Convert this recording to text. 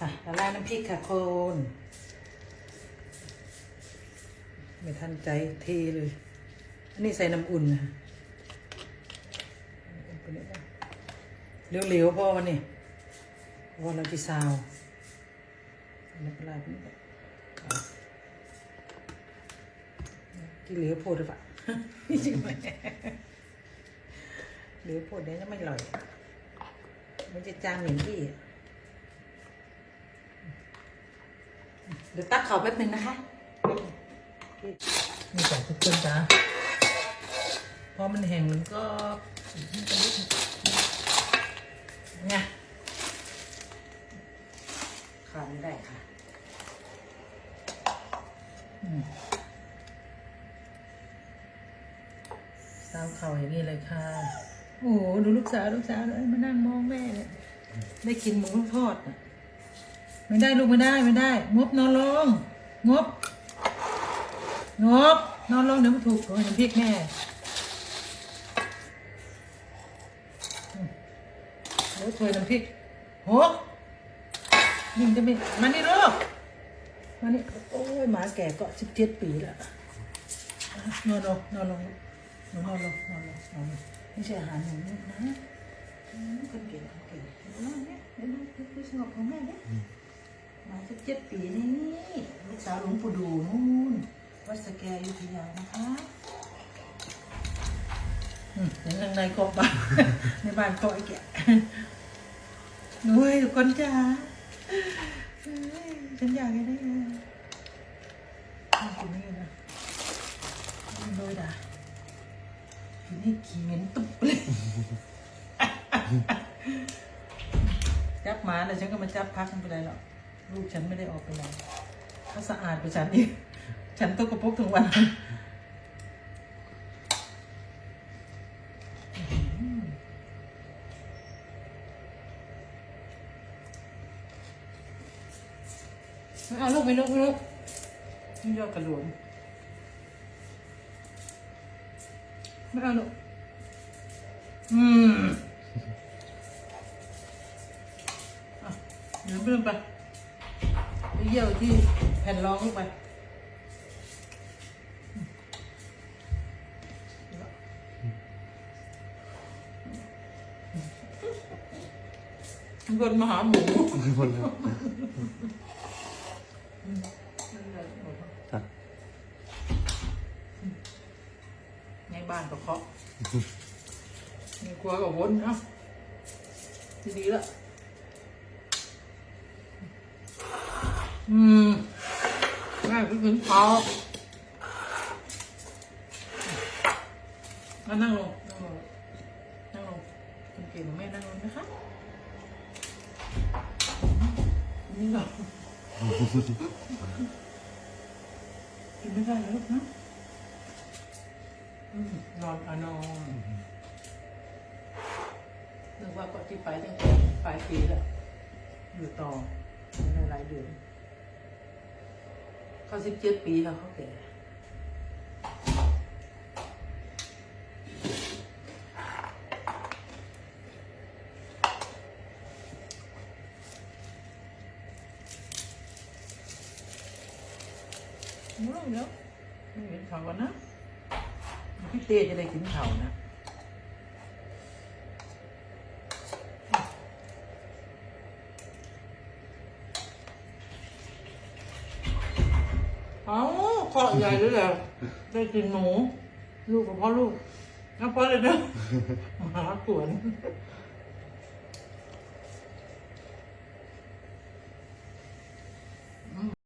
ค่ะละลายน้ำพริกค่ะโคนไม่ทันใจเทเลย อันนี้ใส่น้ำอุ่นนะเหลวๆพ่อวันนี้พอเราจะซาวน้ำปลาร้านี่ที่เหลวโพดหรือเปล่านี่จริงไหมเหลวโพดเนี้ยจะไม่อร่อย มันจะจางเหมือนที่อะ เดี๋ยวตักเขาแป๊บหนึ่งนะคะ นี่จ้ะทุกคนจ้ะพอมันแห้งมันก็ไงขาดไม่ได้ค่ะอืมสาวเข่าอย่างนี้เลยค่ะ โอ้โหดูลูกสาวลูกสาวเลยมานั่งมองแม่เลยได้กินหมูทอดน่ะ ไม่ได้ลูกไม่ได้ไม่ได้ งบนอนลง งบ งบ นอนลงเดี๋ยวมันถูกโอ้ยน้ำพริกแม่อืมเดี๋ยวถ้วยน้ำพริกหกนี่จะไม่มานี่ลูกมานี่โอ้ยหมาแก่ก็สิบเจ็ดปีแล้วนอนลงนอนลงหนูนอนลงนอนลงนอนลงไม่ใช่อาหารหนูนะคนเก่งคนเก่งเดี๋ยวนะเนี่ยเดี๋ยวนะเดี๋ยวสงบของแม่เนี่ย หมาสิบเจ็ดปีนี่ลูกสาวหลวงปู่ดูนู่นวัดสแกอยุธยานะคะอืมอย่างในกบบ้าน ในบ้านก็ไอ้แกะหนุ่ยทุกคนจ้าเอ้ยฉันอยากให้ได้ไงกินนี่นะกินโดยด่ากินนี่ขี้เหม็นตุ๊บเลย จับหมาเลยฉันก็มาจับพักมันไปได้หรอก ลูกฉันไม่ได้ออกไปไหนเขาสะอาดไปฉันอีก ฉันต้องกระปุกทั้งวันม่เอาลูกไม่ลูกไม่ลูกนี่ยอดกระหลวงไม่เอาลูกอืมอะเดี๋ยวเลื่อปไป เยี่ยวที่แผ่นรองลูกไปเงินมาหาหมูคนแล้วครับในบ้านก็เคาะในครัวก็วนเนาะทีดีละ อืมแม่ไปกินข้าวมานั่งลงนั่งลงนั่งลงคุณเก่งแม่นั่งลงนะคะนี่เหรอกินไม่ได้แล้วลูกนะนอนอะนอนนึกว่าก็ที่ไปตั้งแต่ปลายปีแล้วอยู่ต่อในหลายเดือน เขาสิบเจ็ดปีแล้วเขาแก่ไม่รู้แล้วไม่เห็นเขากันนะพี่เต้จะได้กินเขาวนะ เอาเกาะใหญ่เลยแหละได้กินหมู ลูกกับพ่อลูกน้าพ่อเลยเด้อหมาขวน